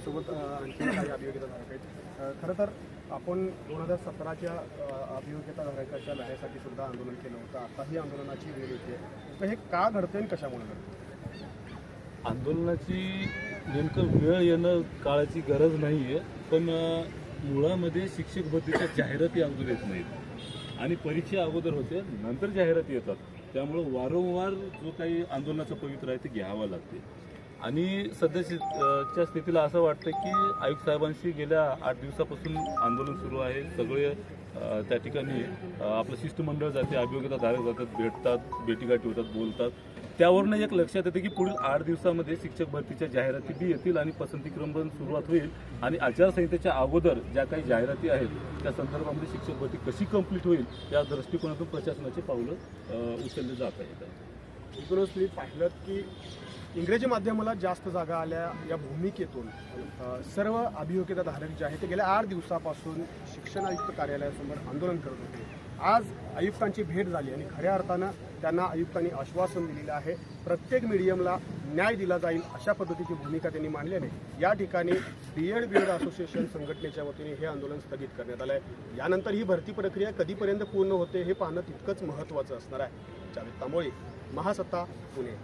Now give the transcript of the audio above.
आपल्यासोबत आणखी काही अभियोगिताधारक आहेत खरं तर आपण दोन हजार सतराच्या अभियोगिताधारकाच्या लढ्यासाठी सुद्धा आंदोलन केलं होतं. आताही आंदोलनाची वेळ येते. तर हे का घडतंय आणि कशामुळे घडतं आंदोलनाची नेमकं वेळ येणं काळाची गरज नाही आहे पण मुळामध्ये शिक्षक भरतीच्या जाहिराती अगोदर येत नाहीत. आणि परीक्षा अगोदर होते नंतर जाहिराती येतात. त्यामुळं वारंवार जो काही आंदोलनाचं पवित्र आहे ते घ्यावं लागते. आणि सध्याच्या च्या स्थितीला असं वाटतं की आयुक्त साहेबांशी गेल्या आठ दिवसापासून आंदोलन सुरू आहे. सगळे त्या ठिकाणी आपलं शिष्टमंडळ जाते अभियोगिताधारक जातात भेटतात भेटीगाठी होतात बोलतात. त्यावरनं एक लक्षात येतं की पुढील आठ दिवसामध्ये शिक्षक भरतीच्या जाहिराती बी येतील आणि पसंतीक्रम पण सुरुवात होईल. आणि आचारसंहितेच्या अगोदर ज्या काही जाहिराती आहेत त्या संदर्भामध्ये शिक्षक भरती कशी कंप्लीट होईल या दृष्टिकोनातून प्रशासनाची पावलं उचलली जात आहेत. एकूणच तुम्ही पाहिलं की इंग्रजी माध्यमाला जास्त जागा आल्या या भूमिकेतून सर्व सर्व अभियोगिताधारक जे आहेत ते गेल्या आठ दिवसापासून शिक्षण आयुक्त कार्यालयासमोर आंदोलन करत होते. आज आयुक्तांची भेट झाली आणि खऱ्या अर्थानं त्यांना आयुक्तांनी आश्वासन दिलेलं आहे. प्रत्येक मीडियमला न्याय दिला जाईल अशा पद्धतीची भूमिका त्यांनी मांडल्याने या ठिकाणी B Ed B Ed association संघटनेच्या वतीने हे आंदोलन स्थगित करण्यात आलं आहे यानंतर ही भरती प्रक्रिया कधीपर्यंत पूर्ण होते हे पाहणं तितकंच महत्त्वाचं असणार आहे. जावेद तांबोळी महासत्ता पुणे.